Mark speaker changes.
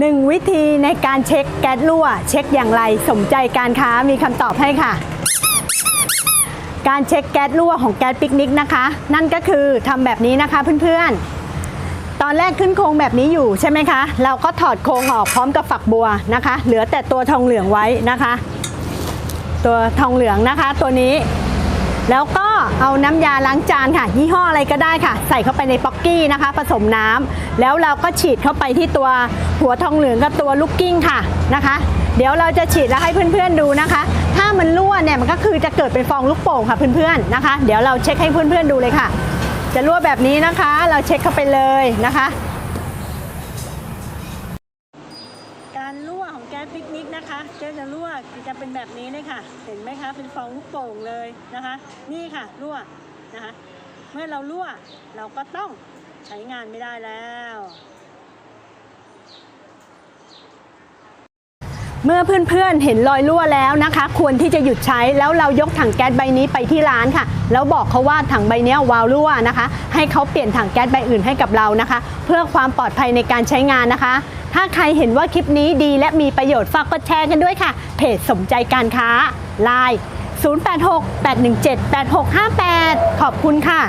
Speaker 1: หนึ่งวิธีในการเช็คแก๊สรั่ว เช็คอย่างไรสมใจการค้ามีคำตอบให้ค่ะ การเช็คแก๊สรั่วของแก๊สปิกนิกนะคะ นั่นก็คือทำแบบนี้นะคะเพื่อนๆ ตอนแรกขึ้นโครงแบบนี้อยู่ใช่ไหมคะ เราก็ถอดโครงออกพร้อมกับฝักบัวนะคะ เหลือแต่ตัวทองเหลืองไว้นะคะ ตัวทองเหลืองนะคะ ตัวนี้ แล้วก็ เอาน้ำยาล้างจานค่ะ ยี่ห้ออะไรก็ได้ค่ะ ใส่เข้าไปในป๊อกกี้นะคะ ผสมน้ำแล้วเราก็ฉีดเข้าไปที่ตัวหัวทองเหลืองกับตัวลูกกิ้งค่ะนะคะ เดี๋ยวเราจะฉีดแล้วให้เพื่อนๆดูนะคะ ถ้ามันรั่วเนี่ยมันก็คือจะเกิดเป็นฟองลูกโป่งค่ะเพื่อนๆนะคะ เดี๋ยวเราเช็คให้เพื่อนๆดูเลยค่ะ จะรั่วแบบนี้นะคะ เราเช็คเข้าไปเลยนะคะ การรั่วของแก๊สปิกนิกนะคะแก๊สจะรั่วจะเป็นแบบนี้เลยค่ะ เห็นไหมคะ เป็นฟองลูกโป่งเลยนะคะ นี่ค่ะรั่วนะคะ เมื่อเรารั่วเราก็ต้องใช้งานไม่ได้แล้ว เมื่อเพื่อนๆเห็นรอยรั่วแล้วนะคะ ควรที่จะหยุดใช้แล้วเรายกถังแก๊สใบนี้ไปที่ร้านค่ะ แล้วบอกเขาว่าถังใบนี้วาล์วรั่วนะคะ ให้เขาเปลี่ยนถังแก๊สใบอื่นให้กับเรานะคะ เพื่อความปลอดภัยในการใช้งานนะคะ ถ้าใครเห็นว่าคลิปนี้ดีและมีประโยชน์ฝากกดแชร์กันด้วยค่ะ เพจสมใจการค้าไลน์086 817 8658 ขอบคุณค่ะ